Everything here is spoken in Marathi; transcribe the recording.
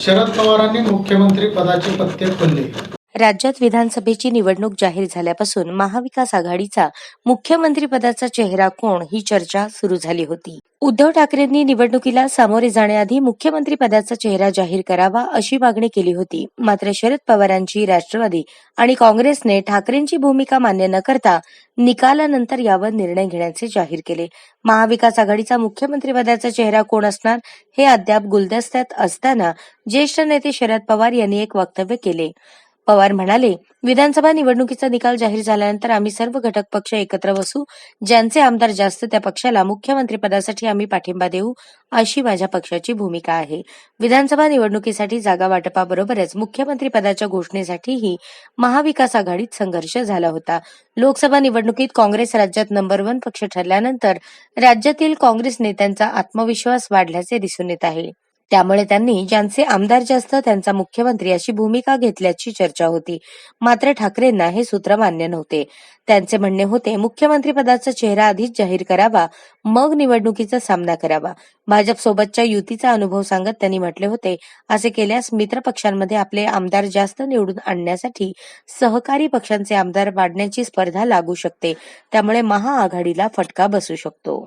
शरद पवारांनी मुख्यमंत्री पदाचे पत्ते खोलले राज्यात विधानसभेची निवडणूक जाहीर झाल्यापासून महाविकास आघाडीचा मुख्यमंत्रीपदाचा चेहरा कोण ही चर्चा सुरू झाली होती. उद्धव ठाकरेंनी निवडणुकीला सामोरे जाण्याआधी मुख्यमंत्रीपदाचा चेहरा जाहीर करावा अशी मागणी केली होती. मात्र शरद पवारांची राष्ट्रवादी आणि काँग्रेसने ठाकरेंची भूमिका मान्य न करता निकालानंतर यावर निर्णय घेण्याचे जाहीर केले. महाविकास आघाडीचा मुख्यमंत्रीपदाचा चेहरा कोण असणार हे अद्याप गुलदस्त्यात असताना ज्येष्ठ नेते शरद पवार यांनी एक वक्तव्य केले. पवार म्हणाले विधानसभा निवडणुकीचा निकाल जाहीर झाल्यानंतर आम्ही सर्व घटक पक्ष एकत्र बसू ज्यांचे आमदार जास्त त्या पक्षाला मुख्यमंत्रीपदासाठी आम्ही पाठिंबा देऊ अशी माझ्या पक्षाची भूमिका आहे. विधानसभा निवडणुकीसाठी जागा वाटपाबरोबरच मुख्यमंत्रीपदाच्या घोषणेसाठीही महाविकास आघाडीत संघर्ष झाला होता. लोकसभा निवडणुकीत काँग्रेस राज्यात नंबर वन पक्ष ठरल्यानंतर राज्यातील काँग्रेस नेत्यांचा आत्मविश्वास वाढल्याचे दिसून येत आहे. त्यामुळे त्यांनी ज्यांचे आमदार जास्त त्यांचा मुख्यमंत्री अशी भूमिका घेतल्याची चर्चा होती. मात्र ठाकरेंना हे सूत्र मान्य नव्हते. त्यांचे म्हणणे होते मुख्यमंत्रीपदाचा चेहरा आधीच जाहीर करावा मग निवडणुकीचा सामना करावा. भाजपसोबतच्या युतीचा अनुभव सांगत त्यांनी म्हटले होते असे केल्यास मित्र पक्षांमध्ये आपले आमदार जास्त निवडून आणण्यासाठी सहकारी पक्षांचे आमदार वाढण्याची स्पर्धा लागू शकते. त्यामुळे महाआघाडीला फटका बसू शकतो.